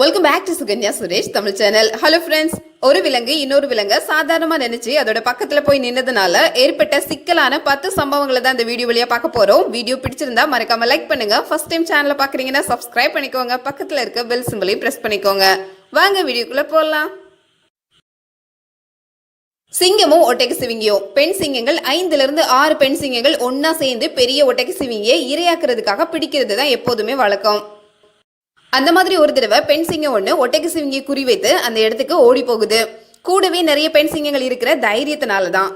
Welcome back to Sukanya Suresh Tamil channel hello friends ஒரு விலங்கு இன்னொரு விலங்க சாதாரணமா நினைச்சு அதோட பக்கத்துல போய் நின்னதுனால ஏற்பட்ட சிக்கலான பத்து சம்பவங்களை தான் இந்த வீடியோ வழியா பார்க்க போறோம். வீடியோ பிடிச்சிருந்தா மறக்காம லைக் பண்ணுங்க. ஃபர்ஸ்ட் டைம் சேனலை பாக்குறீங்கன்னா சப்ஸ்கிரைப் பண்ணிக்கோங்க. பக்கத்துல இருக்க பெல் சிம்பிளையும் பிரஸ் பண்ணிக்கோங்க. வாங்க வீடியோக்குள்ள போடலாம் சிங்கமும் ஒட்டக சிவிங்கியும் பெண் சிங்கங்கள் ஐந்துல இருந்து ஆறு பெண் சிங்கங்கள் ஒன்னா சேர்ந்து பெரிய ஒட்டக சிவிங்கியை இரையாக்குறதுக்காக பிடிக்கிறது தான் எப்போதுமே வழக்கம். அந்த மாதிரி ஒரு தடவை பெண் சிங்கம் ஒன்று சிவங்கி குறி குறிவைத்து அந்த இடத்துக்கு ஓடி போகுது. கூடவே நிறைய பெண் சிங்கங்கள் இருக்கிற தைரியத்தினால தான்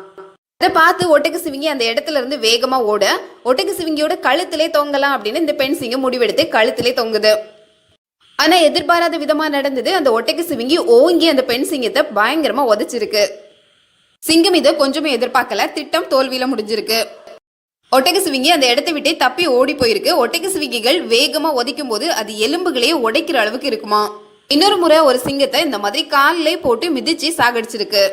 அதை பார்த்து ஒட்டைக்கு சிவிங்கி அந்த இடத்துல இருந்து வேகமா ஓட ஒட்டைக்கு சிவங்கியோட கழுத்திலே தொங்கலாம் அப்படின்னு இந்த பெண் சிங்கம் முடிவெடுத்து கழுத்திலே தொங்குது. ஆனா எதிர்பாராத விதமா நடந்தது அந்த ஒட்டைக்கு சிவிங்கி ஓங்கி அந்த பெண் சிங்கத்தை பயங்கரமா உதைச்சிருக்கு. சிங்கம் இதை கொஞ்சமே எதிர்பார்க்கல திட்டம் தோல்வியில முடிஞ்சிருக்கு. ஒட்டக சிவிங்கி அந்த இடத்தை விட்டு தப்பி ஓடி போயிருக்கு. ஒட்டக சிவிங்கிகள் வேகமா உதைக்கும் போது அது எலும்புகளையே உடைக்கிற அளவுக்கு இருக்குமா? இன்னொரு முறை ஒரு சிங்கத்தை இந்த மாதிரி காலிலே போட்டு மிதிச்சு சாகடிச்சிருக்கு.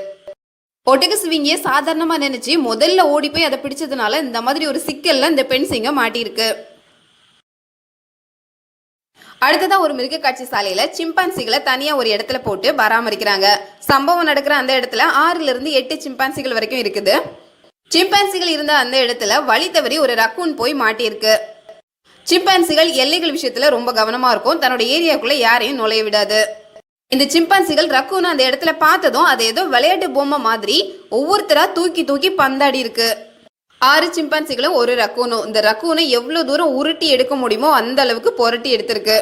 ஒட்டக சிவிங்கிய சாதாரணமா நினைச்சு முதல்ல ஓடி போய் அதை பிடிச்சதுனால இந்த மாதிரி ஒரு சிக்கல்ல இந்த பெண் சிங்கம் மாட்டியிருக்கு. அடுத்ததா ஒரு மிருக காட்சி சாலையில சிம்பான்சிகளை தனியா ஒரு இடத்துல போட்டு பராமரிக்கிறாங்க. சம்பவம் நடக்கிற அந்த இடத்துல ஆறுல இருந்து எட்டு சிம்பான்சிகள் வரைக்கும் இருக்குது. சிம்பான்சிகள் இருந்த அந்த இடத்துல வழி தவறி ஒரு ரக்கூன் போய் மாட்டியிருக்கு. சிம்பான்சிகள் எல்லைகள் விஷயத்துல ரொம்ப கவனமா இருக்கும். தன்னோட ஏரியாக்குள்ள யாரையும் நுழைய விடாது. இந்த சிம்பான்சிகள் ரக்கூன் அந்த இடத்துல பார்த்ததும் அது ஏதோ விளையாட்டு பொம்மை மாதிரி ஒவ்வொருத்தரா தூக்கி தூக்கி பந்தாடி இருக்கு. ஆறு சிம்பான்சிகளும் ஒரு ரக்கூனும். இந்த ரக்கூனை எவ்வளவு தூரம் உருட்டி எடுக்க முடியுமோ அந்த அளவுக்கு புரட்டி எடுத்திருக்கு.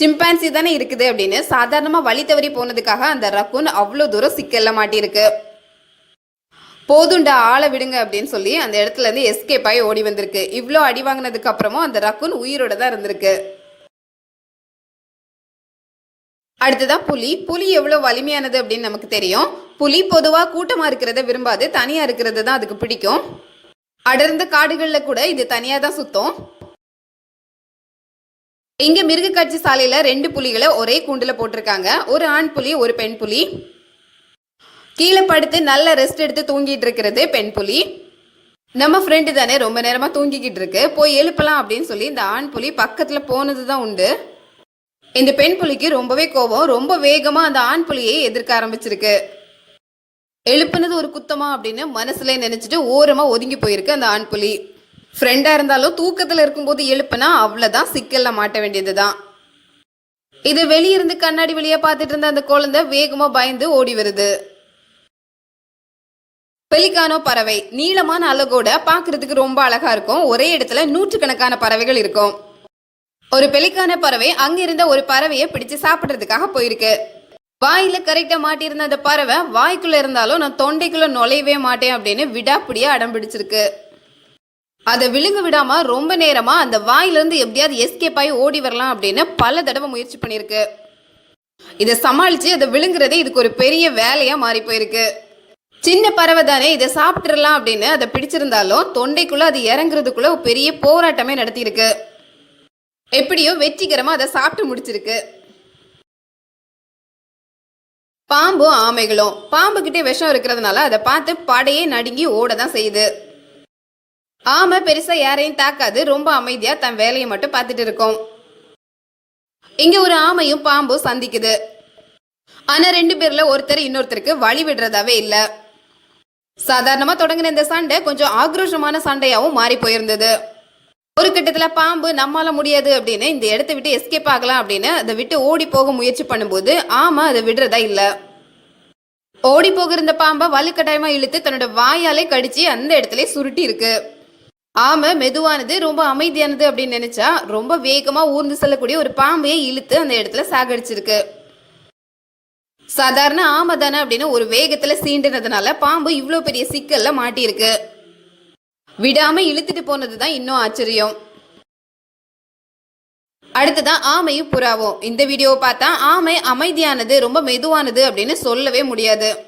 சிம்பான்சி தானே இருக்குது அப்படின்னு சாதாரணமா வழி தவறி போனதுக்காக அந்த ரக்கூன் அவ்வளவு தூரம் சிக்கல்ல மாட்டியிருக்கு. போதுண்டா ஆளை விடுங்க அப்படின்னு சொல்லி அந்த இடத்துல இருந்து எஸ்கேப் ஆகி ஓடி வந்திருக்கு. இவ்வளோ அடி வாங்கினதுக்கு அப்புறமும் அந்த ரக்குன் உயிரோட தான் இருந்திருக்கு. அடுத்ததான் புலி. புலி எவ்வளோ வலிமையானது அப்படின்னு நமக்கு தெரியும். புலி பொதுவாக கூட்டமாக இருக்கிறத விரும்பாது. தனியாக இருக்கிறது தான் அதுக்கு பிடிக்கும். அடர்ந்த காடுகளில் கூட இது தனியாக தான் சுத்தம். இங்கே மிருக காட்சி ரெண்டு புலிகளை ஒரே கூண்டில் போட்டிருக்காங்க. ஒரு ஆண் புலி ஒரு பெண் புலி. கீழே படுத்து நல்ல ரெஸ்ட் எடுத்து தூங்கிட்டு இருக்கிறது பெண் புலி. நம்ம ஃப்ரெண்டு தானே ரொம்ப நேரமா தூங்கிக்கிட்டு இருக்கு. போய் எழுப்பலாம் அப்படின்னு சொல்லி இந்த ஆண் புலி பக்கத்துல போனது தான் உண்டு. இந்த பெண் புலிக்கு ரொம்பவே கோபம் ரொம்ப வேகமா அந்த ஆண் புலியை எதிர்க்க ஆரம்பிச்சிருக்கு. எழுப்புனது ஒரு குத்தமா அப்படின்னு மனசுல நினைச்சிட்டு ஓரமா ஒதுங்கி போயிருக்கு அந்த ஆண் புலி. ஃப்ரெண்டா இருந்தாலும் தூக்கத்துல இருக்கும்போது எழுப்புனா அவ்வளவுதான் சிக்கல்ல மாட்ட வேண்டியதுதான். இது வெளியிருந்து கண்ணாடி வழியா பார்த்துட்டு இருந்த அந்த குழந்தை வேகமா பயந்து ஓடி வருது. பெலிகானோ பறவை நீளமான அலகோட பார்க்கிறதுக்கு ரொம்ப அழகா இருக்கும். ஒரே இடத்துல நூற்றுக்கணக்கான பறவைகள் இருக்கும். ஒரு பெலிக்கான பறவை அங்கிருந்த ஒரு பறவையை பிடிச்சு சாப்பிடுறதுக்காக போயிருக்கு. வாயில கரெக்டா மாட்டியிருந்த அந்த பறவை வாய்க்குள்ள இருந்தாலும் நான் தொண்டைக்குள்ள நுழையவே மாட்டேன் அப்படின்னு விடாப்பிடியா அடம் பிடிச்சிருக்கு. அதை விழுங்க விடாம ரொம்ப நேரமா அந்த வாயிலிருந்து எப்படியாவது எஸ்கேப் ஆகி ஓடி வரலாம் அப்படின்னு பல தடவை முயற்சி பண்ணிருக்கு. இதை சமாளிச்சு அதை விழுங்குறதே இதுக்கு ஒரு பெரிய வேலையா மாறி போயிருக்கு. சின்ன பறவை தானே இதை சாப்பிட்டுடலாம் அப்படின்னு அதை பிடிச்சிருந்தாலும் தொண்டைக்குள்ள அது இறங்குறதுக்குள்ள ஒரு பெரிய போராட்டமே நடத்தியிருக்கு. எப்படியோ வெற்றிகரமா அதை சாப்பிட்டு முடிச்சிருக்கு. பாம்பும் ஆமைகளும். பாம்பு கிட்டே விஷம் இருக்கிறதுனால அதை பார்த்து படையே நடுங்கி ஓட தான் செய்யுது. ஆமை பெருசா யாரையும் தாக்காது ரொம்ப அமைதியா தன் வேலையை மட்டும் பார்த்துட்டு இருக்கும். இங்க ஒரு ஆமையும் பாம்பும் சந்திக்குது. ஆனா ரெண்டு பேர்ல ஒருத்தர் இன்னொருத்தருக்கு வழி விடுறதாவே இல்லை. சாதாரணமா தொடங்கின இந்த சண்டை கொஞ்சம் ஆக்ரோஷமான சண்டையாவும் மாறி போயிருந்தது. ஒரு கட்டத்துல பாம்பு நம்மால முடியாது அப்படின்னு இந்த இடத்த விட்டு எஸ்கேப் ஆகலாம் அப்படின்னு அதை விட்டு ஓடி போக முயற்சி பண்ணும்போது ஆமா அதை விடுறதா இல்ல. ஓடி போகிருந்த பாம்பை வலுக்கட்டாயமா இழுத்து தன்னோட வாயாலே கடிச்சு அந்த இடத்துல சுருட்டி இருக்கு. ஆமை மெதுவானது ரொம்ப அமைதியானது அப்படின்னு நினைச்சா ரொம்ப வேகமா ஊர்ந்து செல்லக்கூடிய ஒரு பாம்பையே இழுத்து அந்த இடத்துல சாகடிச்சிருக்கு. சாதாரண ஆமை தானே அப்படின்னு ஒரு வேகத்துல சீண்டினதுனால பாம்பு இவ்வளோ பெரிய சிக்கல்ல மாட்டியிருக்கு. விடாம இழுத்துட்டு போனதுதான் இன்னும் ஆச்சரியம். அடுத்ததான் ஆமையும் புறாவும். இந்த வீடியோவை பார்த்தா ஆமை அமைதியானது ரொம்ப மெதுவானது அப்படின்னு சொல்லவே முடியாது.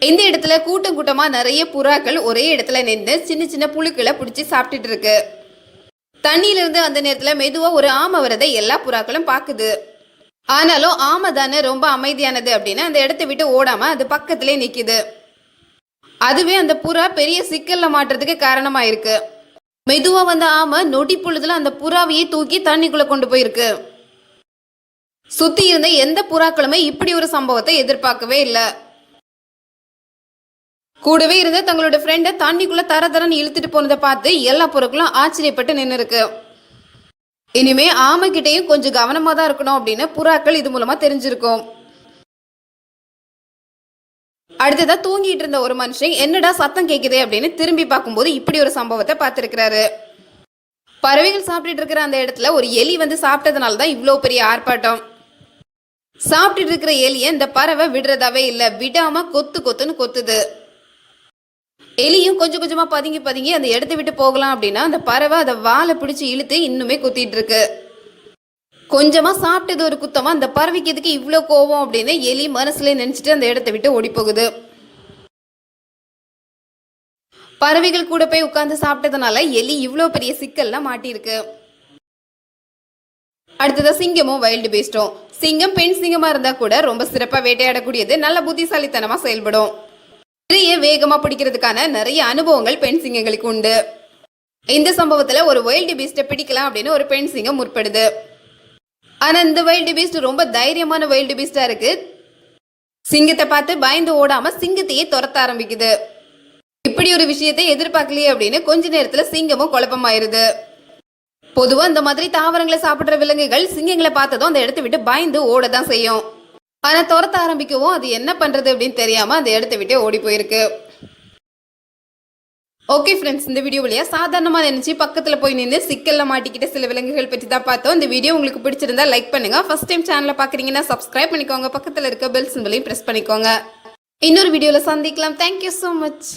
இந்த இடத்துல கூட்டம் கூட்டமா நிறைய புறாக்கள் ஒரே இடத்துல நின்று சின்ன சின்ன புழுக்களை பிடிச்சி சாப்பிட்டுட்டு இருக்கு. தண்ணியிலிருந்து அந்த நேரத்துல மெதுவா ஒரு ஆமை வரதை எல்லா புறாக்களும் பாக்குது ஆனாலும் ஆமை தானே ரொம்ப அமைதியானது அப்படின்னு அந்த இடத்த விட்டு ஓடாம அது பக்கத்திலே நிக்குது. அதுவே அந்த புறா பெரிய சிக்கல்ல மாட்டுறதுக்கு காரணமா இருக்கு மெதுவா வந்த ஆமை நொடி பொழுதுல அந்த புறாவையே தூக்கி தண்ணிக்குள்ள கொண்டு போயிருக்கு. சுத்தி இருந்த எந்த புறாக்களுமே இப்படி ஒரு சம்பவத்தை எதிர்பார்க்கவே இல்லை. கூடவே இருந்த தங்களோட ஃப்ரெண்டை தண்ணிக்குள்ள தர தரன்னு இழுத்துட்டு போனதை பார்த்து எல்லா பொருட்களும் ஆச்சரியப்பட்டு நின்று இருக்கு இனிமே ஆமைக்கிட்டையும் கொஞ்சம் கவனமா தான் இருக்கணும் அப்படின்னு புறாக்கள் இது மூலமா தெரிஞ்சிருக்கும். அடுத்ததா தூங்கிட்டு இருந்த ஒரு மனுஷன் என்னடா சத்தம் கேக்குதே? அப்படின்னு திரும்பி பார்க்கும்போது இப்படி ஒரு சம்பவத்தை பார்த்திருக்கிறாரு. பறவைகள் சாப்பிட்டுட்டு இருக்கிற அந்த இடத்துல ஒரு எலி வந்து சாப்பிட்டதுனால தான் இவ்வளோ பெரிய ஆர்ப்பாட்டம். சாப்பிட்டுட்டு இருக்கிற எலியை இந்த பறவை விடுறதாவே இல்லை விடாம கொத்து கொத்துன்னு கொத்துது. எலியும் கொஞ்சம் கொஞ்சமாக பதுங்கி பதுங்கி அந்த இடத்த விட்டு போகலாம் அப்படின்னா அந்த பறவை அதை வாழை பிடிச்சி இழுத்து இன்னுமே குத்திட்டு இருக்கு. கொஞ்சமா சாப்பிட்டது ஒரு குத்தமா அந்த பறவைக்கு எதுக்கு இவ்வளோ கோவம் அப்படின்னு எலி மனசுல நினைச்சிட்டு அந்த இடத்த விட்டு ஓடி போகுது பறவைகள் கூட போய் உட்காந்து சாப்பிட்டதுனால எலி இவ்வளோ பெரிய சிக்கல்லாம் மாட்டியிருக்கு. அடுத்ததா சிங்கமும் வைல்டு பீஸ்டும் சிங்கம் பெண் சிங்கமா இருந்தா கூட ரொம்ப சிறப்பா வேட்டையாடக்கூடியது நல்ல புத்திசாலித்தனமா செயல்படும். நிறைய வேகமா பிடிக்கிறதுக்கான நிறைய அனுபவங்கள் பெண் சிங்கங்களுக்கு உண்டு. இந்த சம்பவத்துல ஒரு வைல்டு பீஸ்ட்டை பிடிக்கலாம் அப்படின்னு ஒரு பெண் சிங்கம் முற்படுது. ஆனா இந்த வைல்டு பீஸ்ட் ரொம்ப தைரியமான வைல்டு பீஸ்டா இருக்கு. சிங்கத்தை பார்த்து பயந்து ஓடாம சிங்கத்தையே துரத்த ஆரம்பிக்குது. இப்படி ஒரு விஷயத்தை எதிர்பார்க்கலையே அப்படின்னு கொஞ்ச நேரத்துல சிங்கமும் குழப்பமாயிருது. பொதுவா இந்த மாதிரி தாவரங்களை சாப்பிடுற விலங்குகள் சிங்கங்களை பார்த்ததும் அந்த இடத்த விட்டு பயந்து ஓட தான் செய்யும். ஆனால் துரத்த ஆரம்பிக்கவும் அது என்ன பண்றது அப்படின்னு தெரியாம அந்த இடத்த விட்டு ஓடி போயிருக்கு. ஓகே ஃப்ரெண்ட்ஸ் இந்த வீடியோ வழியா சாதாரணமாக நினச்சி பக்கத்தில் போய் நின்று சிக்கலில் மாட்டிக்கிட்ட சில விலங்குகள் பற்றி தான் பார்த்தோம். இந்த வீடியோ உங்களுக்கு பிடிச்சிருந்தா லைக் பண்ணுங்க. ஃபர்ஸ்ட் டைம் சேனலில் பார்க்குறீங்கன்னா சப்ஸ்கிரைப் பண்ணிக்கோங்க. பக்கத்தில் இருக்க பெல் சிம்பிளையும் ப்ரெஸ் பண்ணிக்கோங்க. இன்னொரு வீடியோவில் சந்திக்கலாம். Thank you so much